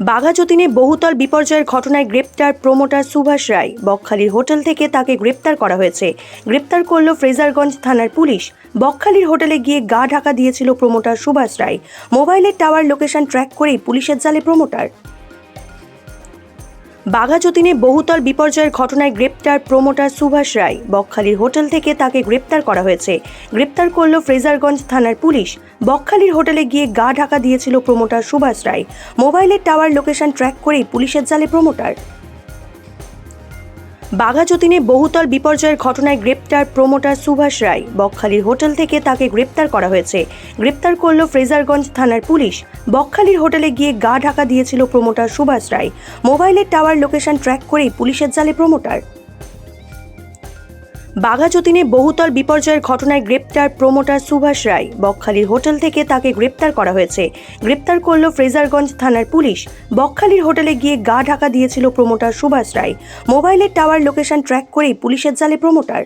বাঘাযতীনে বহুতল বিপর্যয়ের ঘটনায় গ্রেপ্তার প্রমোটার সুভাষ রায়। বকখালির হোটেল থেকে তাকে গ্রেপ্তার করা হয়েছে। গ্রেপ্তার করল ফ্রেজারগঞ্জ থানার পুলিশ। বকখালির হোটেলে গিয়ে গা ঢাকা দিয়েছিল প্রমোটার সুভাষ রায়। মোবাইলের টাওয়ার লোকেশন ট্র্যাক করেই পুলিশের জালে প্রমোটার। বাঘাযতীনে বহুতল বিপর্যয়ের ঘটনায় গ্রেপ্তার প্রমোটার সুভাষ রায়। বকখালির হোটেল থেকে তাকে গ্রেপ্তার করা হয়েছে। গ্রেপ্তার করল ফ্রেজারগঞ্জ থানার পুলিশ। বকখালির হোটেলে গিয়ে গা ঢাকা দিয়েছিল প্রমোটার সুভাষ রায়। মোবাইলের টাওয়ার লোকেশন ট্র্যাক করেই পুলিশের জালে প্রমোটার। বাঘাযতীনে বহুতল বিপর্যয়ের ঘটনায় গ্রেপ্তার প্রমোটার সুভাষ রায়। বকখালির হোটেল থেকে তাকে গ্রেপ্তার করা হয়েছে। গ্রেপ্তার করল ফ্রেজারগঞ্জ থানার পুলিশ। বকখালির হোটেলে গিয়ে গা ঢাকা দিয়েছিল প্রমোটার সুভাষ রায়। মোবাইলের টাওয়ার লোকেশন ট্র্যাক করেই পুলিশের জালে প্রমোটার। বাঘাযতীনে বহুতল বিপর্যয়ের ঘটনায় গ্রেপ্তার প্রমোটার সুভাষ রায়। বকখালির হোটেল থেকে তাকে গ্রেপ্তার করা হয়েছে। গ্রেপ্তার করল ফ্রেজারগঞ্জ থানার পুলিশ। বকখালির হোটেলে গিয়ে গা ঢাকা দিয়েছিল প্রমোটার সুভাষ রায়। মোবাইলের টাওয়ার লোকেশন ট্র্যাক করেই পুলিশের জালে প্রমোটার।